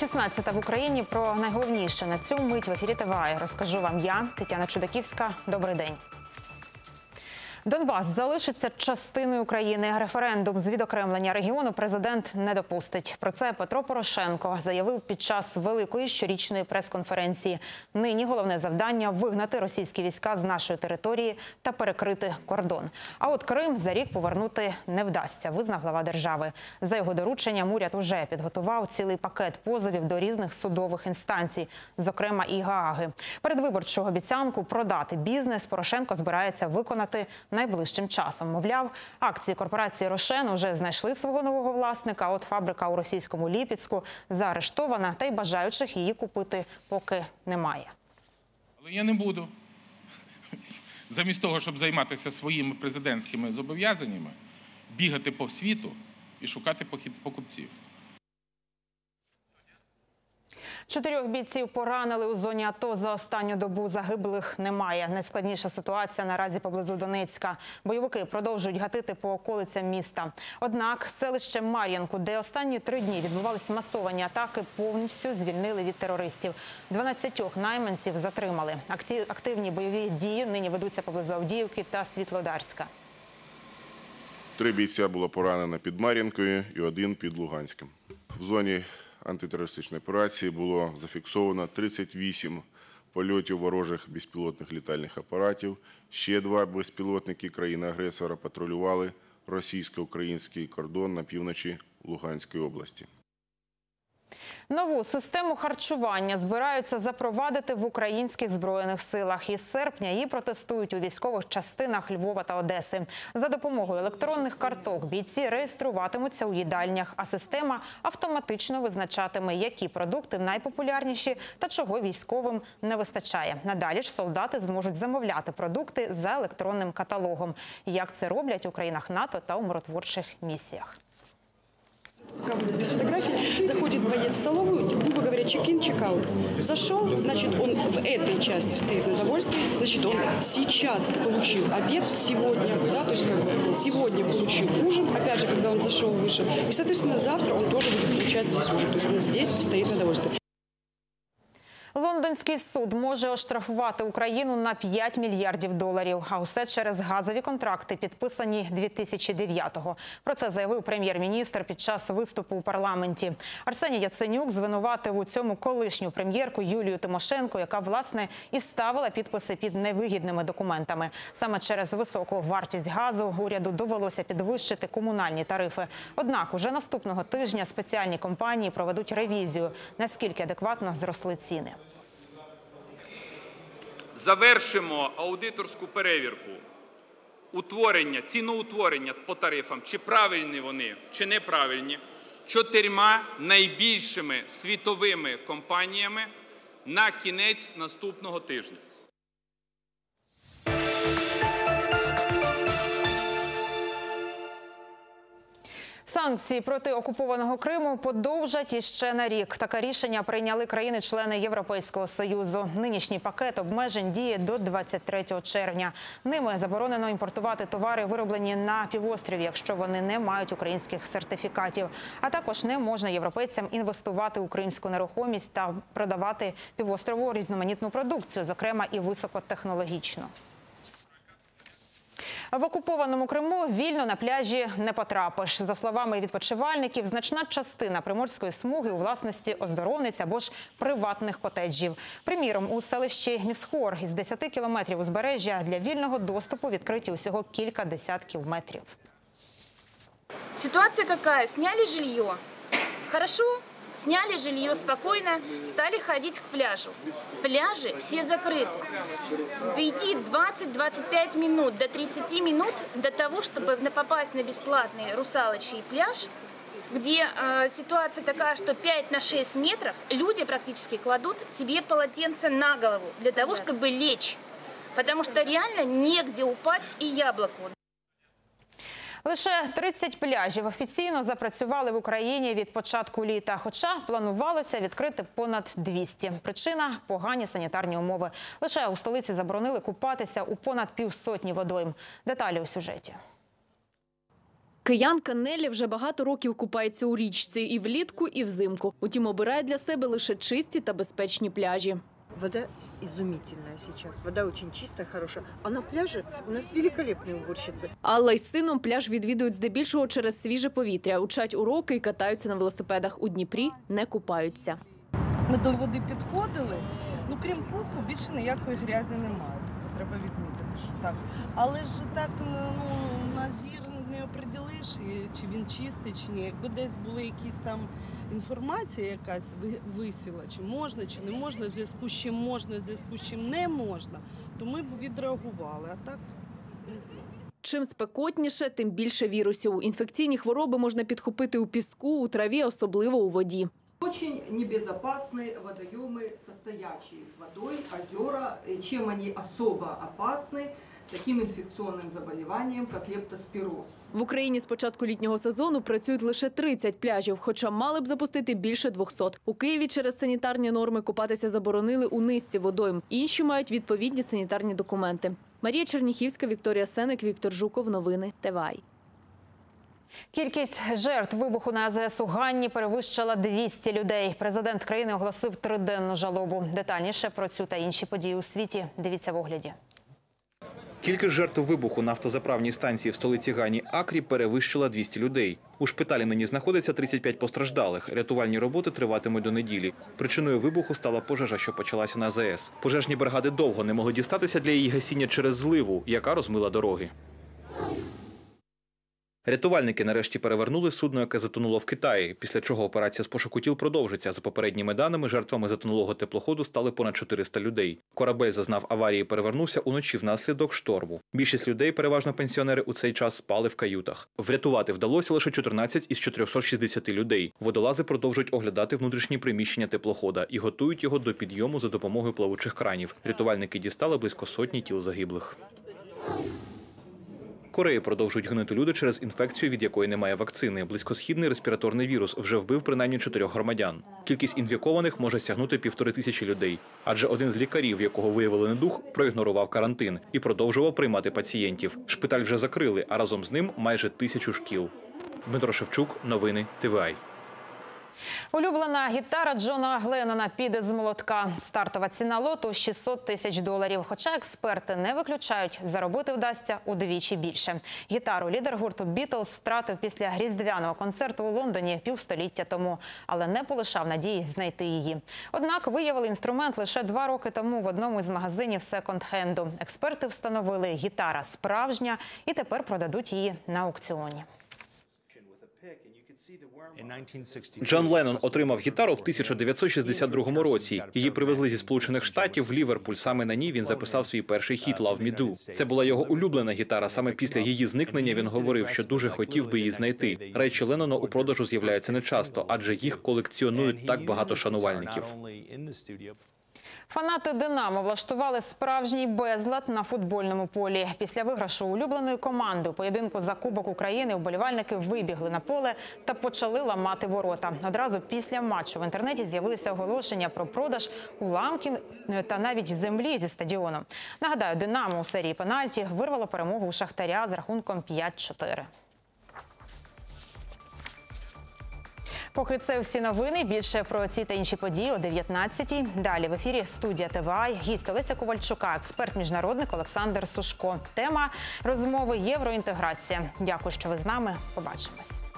16 в Україні про найголовніше на цю мить в ефірі ТВА. Розкажу вам я, Тетяна Чудаківська. Добрий день. Донбас залишиться частиною України. Референдум з відокремлення регіону президент не допустить. Про це Петро Порошенко заявив під час великої щорічної прес-конференції. Нині головне завдання вигнати російські війська з нашої території та перекрити кордон. А от Крим за рік повернути не вдасться. Визнав глава держави. За його дорученням уряд уже підготував цілий пакет позовів до різних судових інстанцій, зокрема і Гааги. Передвиборчого обіцянку продати бізнес Порошенко збирається виконати найближчим часом. Мовляв, акції корпорації Рошен вже знайшли свого нового власника. От фабрика у російському Ліпіцьку заарештована, та й бажаючих її купити поки немає. Але я не буду. Замість того, щоб займатися своїми президентськими зобов'язаннями, бігати по світу і шукати покупців. Чотирьох бійців поранили у зоні АТО за останню добу. Загиблих немає. Найскладніша ситуація наразі поблизу Донецька. Бойовики продовжують гатити по околицям міста. Однак селище Мар'янку, де останні три дні відбувалися масовані атаки, повністю звільнили від терористів. 12 найманців затримали. Активні бойові дії нині ведуться поблизу Авдіївки та Світлодарська. Три бійця було поранено під Мар'їнкою і один під Луганськом. В зоні антитерористичної операції було зафіксовано 38 польотів ворожих безпілотних літальних апаратів. Ще два безпілотники країни-агресора патрулювали російсько-український кордон на півночі Луганської області. Нову систему харчування збираються запровадити в українських збройних силах. Із серпня її протестують у військових частинах Львова та Одеси. За допомогою електронних карток бійці реєструватимуться у їдальнях, а система автоматично визначатиме, які продукти найпопулярніші та чого військовим не вистачає. Надалі ж солдати зможуть замовляти продукти за електронним каталогом. Як це роблять у країнах НАТО та у миротворчих місіях. Без фотографий, заходит боец в столовую, грубо говоря, чек-ин, чек-аут. Зашел, значит, он в этой части стоит на довольствии, значит, он сейчас получил обед сегодня, да, то есть как бы сегодня получил ужин, опять же, когда он зашел, вышел. И, соответственно, завтра он тоже будет получать здесь ужин, то есть он здесь стоит на довольствии. Лондонський суд може оштрафувати Україну на 5 мільярдів доларів. А усе через газові контракти, підписані 2009-го. Про це заявив прем'єр-міністр під час виступу у парламенті. Арсеній Яценюк звинуватив у цьому колишню прем'єрку Юлію Тимошенко, яка власне і ставила підписи під невигідними документами. Саме через високу вартість газу уряду довелося підвищити комунальні тарифи. Однак, уже наступного тижня спеціальні компанії проведуть ревізію, наскільки адекватно зросли ціни. Завершимо аудиторську перевірку. Утворення, ціноутворення по тарифам, чи правильні вони, чи неправильні, чотирма найбільшими світовими компаніями на кінець наступного тижня. Санкції проти окупованого Криму подовжать іще на рік. Таке рішення прийняли країни-члени Європейського союзу. Нинішній пакет обмежень діє до 23 червня. Ними заборонено імпортувати товари, вироблені на півострові, якщо вони не мають українських сертифікатів. А також не можна європейцям інвестувати у кримську нерухомість та продавати півострову різноманітну продукцію, зокрема і високотехнологічну. В окупованому Криму вільно на пляжі не потрапиш. За словами відпочивальників, значна частина приморської смуги у власності оздоровниць або ж приватних котеджів. Приміром, у селищі Місхор із 10 кілометрів узбережжя для вільного доступу відкриті усього кілька десятків метрів. Ситуация какая? Сняли жилье. Хорошо, сняли жилье спокойно, стали ходить к пляжу. Пляжи все закрыты. Идти 20-25 минут до 30 минут до того, чтобы попасть на бесплатный русалочий пляж, где э, ситуация такая, что 5 на 6 метров люди практически кладут тебе полотенце на голову для того, чтобы лечь. Потому что реально негде упасть и яблоку. Лише 30 пляжів офіційно запрацювали в Україні від початку літа. Хоча планувалося відкрити понад 200. Причина погані санітарні умови. Лише у столиці заборонили купатися у понад півсотні водойм. Деталі у сюжеті. Киянка Нелі вже багато років купається у річці і влітку, і взимку. Утім, обирає для себе лише чисті та безпечні пляжі. Вода изумительная сейчас. Вода очень чистая, хорошая. А на пляже у нас великолепные уборщицы. Алла із сином пляж відвідують здебільшого через свіже повітря, учать уроки і катаються на велосипедах. У Дніпрі не купаються. Ми до води підходили. Ну, крім пуху, більше ніякої грязі немає. Тобто треба відмітити, що так. Але ж так ну, на зір не оприділиш, і чи він чистий, чи ні. Якби десь були якісь там інформація якась ви- висіла, чи можна, чи не можна, в зв'язку з чим можна, в зв'язку з чим не можна, то ми б відреагували. А так не знаю. Чим спекотніше, тим більше вірусів. Інфекційні хвороби можна підхопити у піску, у траві, особливо у воді. Очень небезопасны водоемы со стоячей водой, озера. Э, Чем они особо опасны? Таким инфекционным заболеванием, как лептоспироз. В Україні з початку літнього сезону працюють лише 30 пляжів, хоча мали б запустити більше 200. У Києві через санітарні норми купатися заборонили у низці водойм. Інші мають відповідні санітарні документи. Марія Черніхівська, Вікторія Сеник, Віктор Жуков. Новини ТВАЙ. Кількість жертв вибуху на АЗС у Ганні перевищила 200 людей. Президент країни оголосив триденну жалобу. Детальніше про цю та інші події у світі. Дивіться в огляді. Кількість жертв вибуху на автозаправній станції в столиці Гані Акрі перевищила 200 людей. У шпиталі нині знаходиться 35 постраждалих. Рятувальні роботи триватимуть до неділі. Причиною вибуху стала пожежа, що почалася на АЗС. Пожежні бригади довго не могли дістатися для її гасіння через зливу, яка розмила дороги. Рятувальники нарешті перевернули судно, яке затонуло в Китаї, після чого операція з пошуку тіл продовжиться. За попередніми даними, жертвами затонулого теплоходу стали понад 400 людей. Корабель зазнав аварії, перевернувся уночі внаслідок шторму. Більшість людей, переважно пенсіонери, у цей час спали в каютах. Врятувати вдалося лише 14 із 460 людей. Водолази продовжують оглядати внутрішні приміщення теплохода і готують його до підйому за допомогою плавучих кранів. Рятувальники дістали близько сотні тіл загиблих. Кореї продовжують гинути люди через інфекцію, від якої немає вакцини. Близькосхідний респіраторний вірус вже вбив принаймні чотирьох громадян. Кількість інфікованих може сягнути півтори тисячі людей. Адже один з лікарів, якого виявили недух, проігнорував карантин і продовжував приймати пацієнтів. Шпиталь вже закрили, а разом з ним майже тисячу шкіл. Дмитро Шевчук, новини ТВАЙ. Улюблена гітара Джона Леннона піде з молотка. Стартова ціна лоту 600 тисяч доларів. Хоча експерти не виключають, заробити вдасться удвічі більше. Гітару лідер гурту Бітлз втратив після різдвяного концерту у Лондоні півстоліття тому, але не полишав надії знайти її. Однак виявили інструмент лише два роки тому в одному із магазинів секонд-хенду. Експерти встановили, гітара справжня і тепер продадуть її на аукціоні. Джон Леннон отримав гітару в 1962 році. Її привезли зі сполучених штатів в Ліверпуль. Саме на ній він записав свій перший хіт «Love Me Do». Це була його улюблена гітара. Саме після її зникнення він говорив, що дуже хотів би її знайти. Речі Леннона у продажу з'являються нечасто, адже їх колекціонують так багато шанувальників. Фанати Динамо влаштували справжній безлад на футбольному полі. Після виграшу улюбленої команди у поєдинку за Кубок України вболівальники вибігли на поле та почали ламати ворота. Одразу після матчу в інтернеті з'явилися оголошення про продаж уламків е, та навіть землі зі стадіону. Нагадаю, Динамо у серії пенальті вирвало перемогу у Шахтаря з рахунком 5-4. Поки це всі новини. Більше про ці та інші події о 19-й. Далі в ефірі студія ТВА. Гість Олеся Ковальчука, експерт міжнародник Олександр Сушко. Тема розмови євроінтеграція. Дякую, що ви з нами. Побачимось.